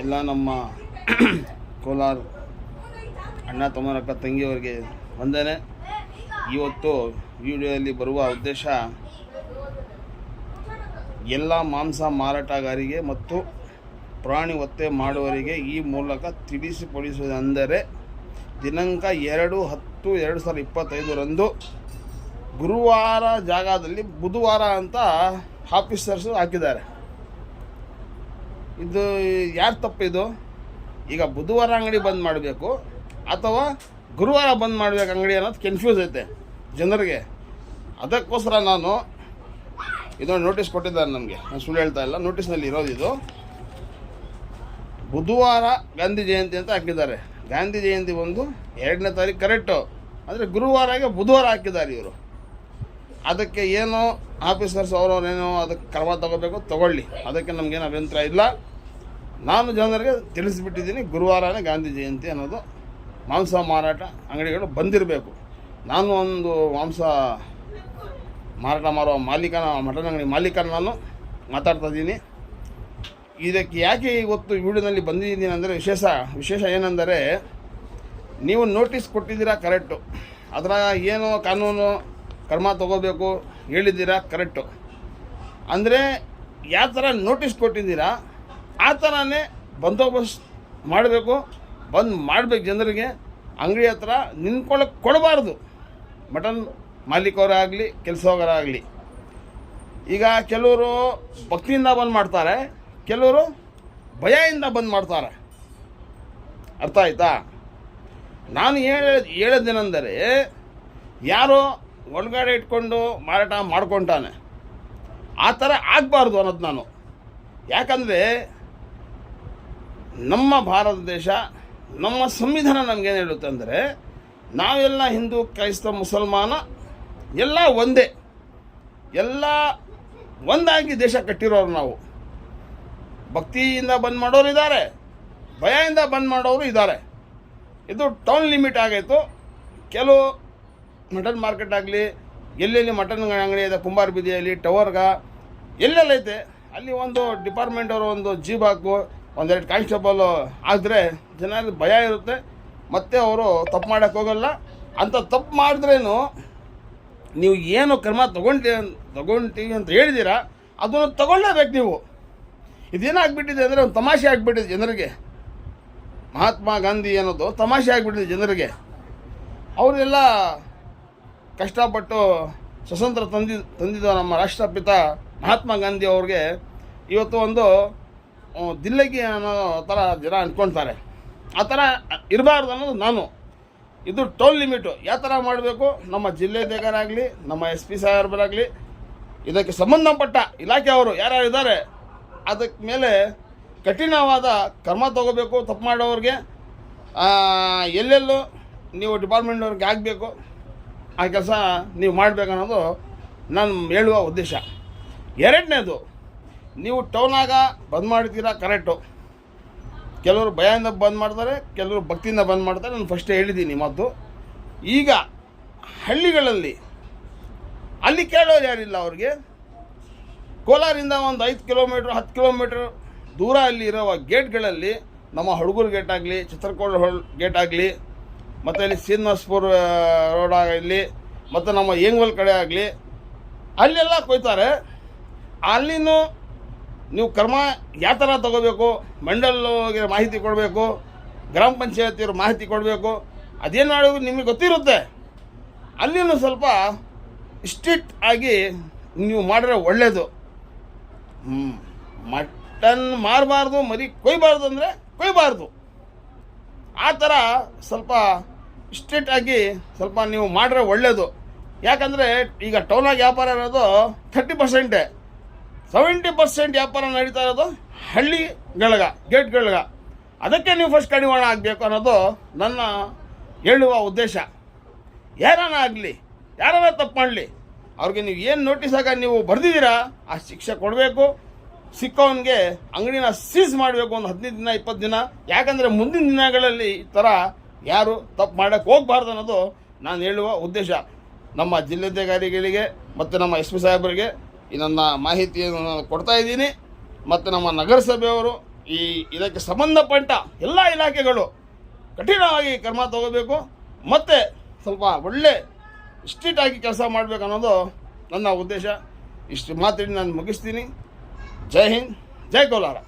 ಎಲ್ಲ ನಮ್ಮ ಕೋಲಾರ ಅಣ್ಣ ತಮ್ಮನಕ್ಕ ತಂಗಿಯವರಿಗೆ ವಂದನೆ. ಇವತ್ತು ವಿಡಿಯೋದಲ್ಲಿ ಬರುವ ಉದ್ದೇಶ ಎಲ್ಲ ಮಾಂಸ ಮಾರಾಟಗಾರಿಗೆ ಮತ್ತು ಪ್ರಾಣಿ ಒತ್ತೆ ಮಾಡುವವರಿಗೆ ಈ ಮೂಲಕ ತಿಳಿಸಿಪಡಿಸುವುದೆಂದರೆ ದಿನಾಂಕ ಎರಡು ಹತ್ತು ಎರಡು ಸಾವಿರದ ಇಪ್ಪತ್ತೈದರಂದು ಗುರುವಾರ ಜಾಗದಲ್ಲಿ ಬುಧವಾರ ಅಂತ ಆಫೀಸರ್ಸು ಹಾಕಿದ್ದಾರೆ. ಇದು ಯಾರು ತಪ್ಪಿದು ಈಗ ಬುಧವಾರ ಅಂಗಡಿ ಬಂದ್ ಮಾಡಬೇಕು, ಅಥವಾ ಗುರುವಾರ ಬಂದ್ ಮಾಡಬೇಕು ಅಂಗಡಿ ಅನ್ನೋದು ಕನ್ಫ್ಯೂಸ್ ಐತೆ ಜನರಿಗೆ. ಅದಕ್ಕೋಸ್ಕರ ನಾನು ಇದೊಂದು ನೋಟಿಸ್ ಕೊಟ್ಟಿದ್ದಾರೆ ನಮಗೆ. ನಾನು ಸುಳ್ಳು ಹೇಳ್ತಾ ಇಲ್ಲ ನೋಟಿಸ್ನಲ್ಲಿ ಇರೋದು ಇದು. ಬುಧವಾರ ಗಾಂಧಿ ಜಯಂತಿ ಅಂತ ಹಾಕಿದ್ದಾರೆ. ಗಾಂಧಿ ಜಯಂತಿ ಒಂದು ಎರಡನೇ ತಾರೀಕು ಕರೆಕ್ಟು ಅಂದರೆ ಗುರುವಾರಗೆ ಬುಧವಾರ ಹಾಕಿದ್ದಾರೆ ಇವರು. ಅದಕ್ಕೆ ಏನು ಆಫೀಸರ್ಸ್ ಅವರವರೇನೋ ಅದಕ್ಕೆ ಕ್ರಮ ತಗೋಬೇಕು? ತಗೊಳ್ಳಿ. ಅದಕ್ಕೆ ನಮಗೇನು ಅಭ್ಯಂತರ ಇಲ್ಲ. ನಾನು ಜನರಿಗೆ ತಿಳಿಸಿಬಿಟ್ಟಿದ್ದೀನಿ, ಗುರುವಾರನೇ ಗಾಂಧಿ ಜಯಂತಿ ಅನ್ನೋದು ಮಾಂಸ ಮಾರಾಟ ಅಂಗಡಿಗಳು ಬಂದಿರಬೇಕು. ನಾನು ಒಂದು ಮಾಂಸ ಮಾರಾಟ ಮಾರುವ ಮಾಲೀಕನ, ಮಟನ್ ಅಂಗಡಿ ಮಾಲೀಕನ ನಾನು ಮಾತಾಡ್ತಾ ಇದ್ದೀನಿ. ಇದಕ್ಕೆ ಯಾಕೆ ಇವತ್ತು ವಿಡಿಯೋನಲ್ಲಿ ಬಂದಿದ್ದೀನಿ ಅಂದರೆ ವಿಶೇಷ ವಿಶೇಷ ಏನೆಂದರೆ, ನೀವು ನೋಟಿಸ್ ಕೊಟ್ಟಿದ್ದೀರಾ ಕರೆಕ್ಟು. ಅದರ ಏನು ಕಾನೂನು ಕ್ರಮ ತಗೋಬೇಕು, ಹೇಳಿದ್ದೀರಾ? ಕರೆಕ್ಟು ಅಂದರೆ, ಯಾವ ಥರ ನೋಟಿಸ್ ಕೊಟ್ಟಿದ್ದೀರಾ, ಆ ಥರನೇ ಬಂದೋಬಸ್ತ್ ಮಾಡಬೇಕು. ಬಂದ್ ಮಾಡಬೇಕು ಜನರಿಗೆ ಅಂಗಡಿ ಹತ್ರ ನಿಂತ್ಕೊಳ್ಳೋಕೆ ಕೊಡಬಾರ್ದು. ಮಟನ್ ಮಾಲೀಕವರಾಗಲಿ ಕೆಲಸವರಾಗಲಿ ಈಗ ಕೆಲವರು ಭಕ್ತಿಯಿಂದ ಬಂದ್ ಮಾಡ್ತಾರೆ, ಕೆಲವರು ಭಯದಿಂದ ಬಂದ್ ಮಾಡ್ತಾರೆ. ಅರ್ಥ ಆಯ್ತಾ? ನಾನು ಹೇಳ, ಹೇಳೋದೇನೆಂದರೆ, ಯಾರೋ ಒಳಗಡೆ ಇಟ್ಕೊಂಡು ಮಾರಾಟ ಮಾಡ್ಕೊತಾನೆ ಆ ಥರ ಆಗಬಾರ್ದು ಅನ್ನೋದು ನಾನು. ಯಾಕಂದರೆ ನಮ್ಮ ಭಾರತ ದೇಶ, ನಮ್ಮ ಸಂವಿಧಾನ ನಮಗೇನು ಹೇಳುತ್ತೆ ಅಂದರೆ, ನಾವೆಲ್ಲ ಹಿಂದೂ, ಕ್ರೈಸ್ತ, ಮುಸಲ್ಮಾನ, ಎಲ್ಲ ಒಂದೇ. ಎಲ್ಲ ಒಂದಾಗಿ ದೇಶ ಕಟ್ಟಿರೋರು ನಾವು. ಭಕ್ತಿಯಿಂದ ಬಂದ್ ಮಾಡೋರು ಇದ್ದಾರೆ, ಭಯದಿಂದ ಬಂದ್ ಮಾಡೋರು ಇದ್ದಾರೆ. ಇದು ಟೌನ್ ಲಿಮಿಟ್ ಆಗೈತು. ಕೆಲವು ಮಟನ್ ಮಾರ್ಕೆಟ್ ಆಗಲಿ, ಎಲ್ಲೆಲ್ಲಿ ಮಟನ್ ಅಂಗಡಿ ಇದೆ, ಕುಂಬಾರ ಬೀದಿಯಲ್ಲಿ, ಟವರ್ಗ, ಎಲ್ಲೆಲ್ಲ ಐತೆ. ಅಲ್ಲಿ ಒಂದು ಡಿಪಾರ್ಟ್ಮೆಂಟ್ ಅವರು ಒಂದು ಜೀಪ್ ಹಾಕು, ಒಂದೆರಡು ಕಾನ್ಸ್ಟೇಬಲ್ ಆದರೆ ಜನರಿಗೆ ಭಯ ಇರುತ್ತೆ. ಮತ್ತೆ ಅವರು ತಪ್ಪು ಮಾಡೋಕ್ಕೆ ಹೋಗಲ್ಲ. ಅಂತ ತಪ್ಪು ಮಾಡಿದ್ರೇನು, ನೀವು ಏನು ಕ್ರಮ ತಗೊಂಡಿ ತಗೊಂತೀವಿ ಅಂತ ಹೇಳಿದ್ದೀರಾ ಅದನ್ನು ತೊಗೊಳ್ಳೇಬೇಕು ನೀವು. ಇದೇನಾಗ್ಬಿಟ್ಟಿದೆ ಅಂದರೆ ಒಂದು ತಮಾಷೆ ಆಗಿಬಿಟ್ಟಿದೆ ಜನರಿಗೆ. ಮಹಾತ್ಮ ಗಾಂಧಿ ಅನ್ನೋದು ತಮಾಷೆ ಆಗಿಬಿಟ್ಟಿದೆ ಜನರಿಗೆ. ಅವರೆಲ್ಲ ಕಷ್ಟಪಟ್ಟು ಸ್ವತಂತ್ರ ತಂದಿ, ತಂದಿದ್ದ ನಮ್ಮ ರಾಷ್ಟ್ರಪಿತ ಮಹಾತ್ಮ ಗಾಂಧಿ ಅವ್ರಿಗೆ ಇವತ್ತು ಒಂದು ದಿಲ್ಲಗಿ ಅನ್ನೋ ಥರ ಜನ ಅಂದ್ಕೊಳ್ತಾರೆ. ಆ ಥರ ಇರಬಾರ್ದು ಅನ್ನೋದು ನಾನು. ಇದು ಟೋಲ್ ಲಿಮಿಟು. ಯಾವ ಥರ ಮಾಡಬೇಕು? ನಮ್ಮ ಜಿಲ್ಲೆದಾಗರಾಗಲಿ ನಮ್ಮ ಎಸ್ ಪಿ ಸಾಹೇಬರಾಗಲಿ, ಇದಕ್ಕೆ ಸಂಬಂಧಪಟ್ಟ ಇಲಾಖೆಯವರು ಯಾರ್ಯಾರು ಇದ್ದಾರೆ, ಅದಕ್ಕೆ ಮೇಲೆ ಕಠಿಣವಾದ ಕ್ರಮ ತಗೋಬೇಕು, ತಪ್ಪು ಮಾಡೋವ್ರಿಗೆ. ಎಲ್ಲೆಲ್ಲೂ ನೀವು ಡಿಪಾರ್ಟ್ಮೆಂಟ್ನವ್ರಿಗೆ ಆಗಬೇಕು. ಆ ಕೆಲಸ ನೀವು ಮಾಡಬೇಕನ್ನೋದು ನಾನು ಹೇಳುವ ಉದ್ದೇಶ. ಎರಡನೇದು, ನೀವು ಟೌನಾಗ ಬಂದ್ ಮಾಡ್ತೀರಾ ಕರೆಕ್ಟು. ಕೆಲವರು ಭಯದಿಂದ ಬಂದ್ ಮಾಡ್ತಾರೆ, ಕೆಲವರು ಭಕ್ತಿಯಿಂದ ಬಂದ್ ಮಾಡ್ತಾರೆ. ನಾನು ಫಸ್ಟೇ ಹೇಳಿದ್ದೀನಿ ಮತ್ತು ಈಗ ಹಳ್ಳಿಗಳಲ್ಲಿ, ಅಲ್ಲಿ ಕೇಳೋರು ಯಾರಿಲ್ಲ ಅವ್ರಿಗೆ? ಕೋಲಾರಿಂದ ಒಂದು ಐದು ಕಿಲೋಮೀಟ್ರ್ ಹತ್ತು ಕಿಲೋಮೀಟ್ರ್ ದೂರ ಅಲ್ಲಿ ಇರುವ ಗೇಟ್ಗಳಲ್ಲಿ ನಮ್ಮ ಹುಡುಗರು ಗೇಟ್ ಆಗಲಿ ಚಿತ್ರಕೋಟ ಗೇಟ್ ಆಗಲಿ ಮತ್ತು ಇಲ್ಲಿ ಶ್ರೀನಿವಾಸ್ಪುರ ರೋಡ್ ಆಗಲಿ, ಮತ್ತು ನಮ್ಮ ಏಂಗ್ವಲ್ ಕಡೆ ಆಗಲಿ, ಅಲ್ಲೆಲ್ಲ ಕೊಯ್ತಾರೆ. ಅಲ್ಲಿನೂ ನೀವು ಕ್ರಮ ಯಾವ ಥರ ತಗೋಬೇಕು ಮಂಡಲ್ಗೆ ಮಾಹಿತಿ ಕೊಡಬೇಕು, ಗ್ರಾಮ ಪಂಚಾಯತಿಯವ್ರ ಮಾಹಿತಿ ಕೊಡಬೇಕು, ಅದೇನು ಮಾಡೋದು ನಿಮಗೆ ಗೊತ್ತಿರುತ್ತೆ. ಅಲ್ಲಿನೂ ಸ್ವಲ್ಪ ಸ್ಟ್ರಿಕ್ಟ್ ಆಗಿ ನೀವು ಮಾಡಿದ್ರೆ ಒಳ್ಳೆಯದು. ಮಟನ್ ಮಾರಬಾರ್ದು, ಮರಿ ಕೊಯ್ಬಾರ್ದು ಅಂದರೆ ಕೊಯ್ಬಾರ್ದು. ಆ ಥರ ಸ್ವಲ್ಪ ಸ್ಟ್ರಿಕ್ಟ್ ಆಗಿ ಸ್ವಲ್ಪ ನೀವು ಮಾಡಿದ್ರೆ ಒಳ್ಳೆಯದು ಯಾಕಂದರೆ ಈಗ ಟೌನಾಗಿ ವ್ಯಾಪಾರ ಇರೋದು ಥರ್ಟಿ ಪರ್ಸೆಂಟೇ ಸೆವೆಂಟಿ ಪರ್ಸೆಂಟ್ ವ್ಯಾಪಾರ ನಡೀತಾ ಇರೋದು ಹಳ್ಳಿಗಳಗ ಗೇಟ್ಗಳಗ ಅದಕ್ಕೆ ನೀವು ಫಸ್ಟ್ ಕಡಿವಾಣ ಆಗಬೇಕು ಅನ್ನೋದು ನನ್ನ ಹೇಳುವ ಉದ್ದೇಶ. ಯಾರಾನ ಆಗಲಿ, ಯಾರನ್ನ ತಪ್ಪು ಮಾಡಲಿ, ಅವ್ರಿಗೆ ನೀವು ಏನು ನೋಟಿಸ್ ಆಗ ನೀವು ಬರೆದಿದ್ದೀರಾ, ಆ ಶಿಕ್ಷೆ ಕೊಡಬೇಕು. ಸಿಕ್ಕವನಿಗೆ ಅಂಗಡಿನ ಸೀಸ್ ಮಾಡಬೇಕು ಒಂದು ಹದಿನೈದು ದಿನ, ಇಪ್ಪತ್ತು ದಿನ. ಯಾಕಂದರೆ ಮುಂದಿನ ದಿನಗಳಲ್ಲಿ ಈ ಥರ ಯಾರು ತಪ್ಪು ಮಾಡೋಕ್ಕೆ ಹೋಗಬಾರ್ದು ಅನ್ನೋದು ನಾನು ಹೇಳುವ ಉದ್ದೇಶ. ನಮ್ಮ ಜಿಲ್ಲಾಧಿಕಾರಿಗಳಿಗೆ ಮತ್ತು ನಮ್ಮ ಎಸ್ ಪಿ ಸಾಹೇಬರಿಗೆ ಈ ನನ್ನ ಮಾಹಿತಿಯನ್ನು ನಾನು ಕೊಡ್ತಾ ಇದ್ದೀನಿ. ಮತ್ತು ನಮ್ಮ ನಗರಸಭೆಯವರು ಈ ಇದಕ್ಕೆ ಸಂಬಂಧಪಟ್ಟ ಎಲ್ಲ ಇಲಾಖೆಗಳು ಕಠಿಣವಾಗಿ ಕ್ರಮ ತಗೋಬೇಕು. ಮತ್ತು ಸ್ವಲ್ಪ ಒಳ್ಳೆ ಸ್ಟ್ರಿಕ್ಟಾಗಿ ಕೆಲಸ ಮಾಡಬೇಕು ಅನ್ನೋದು ನನ್ನ ಉದ್ದೇಶ. ಇಷ್ಟು ಮಾತಾಡಿ ನಾನು ಮುಗಿಸ್ತೀನಿ. ಜೈ ಹಿಂದ್, ಜೈ ಕೋಲಾರ.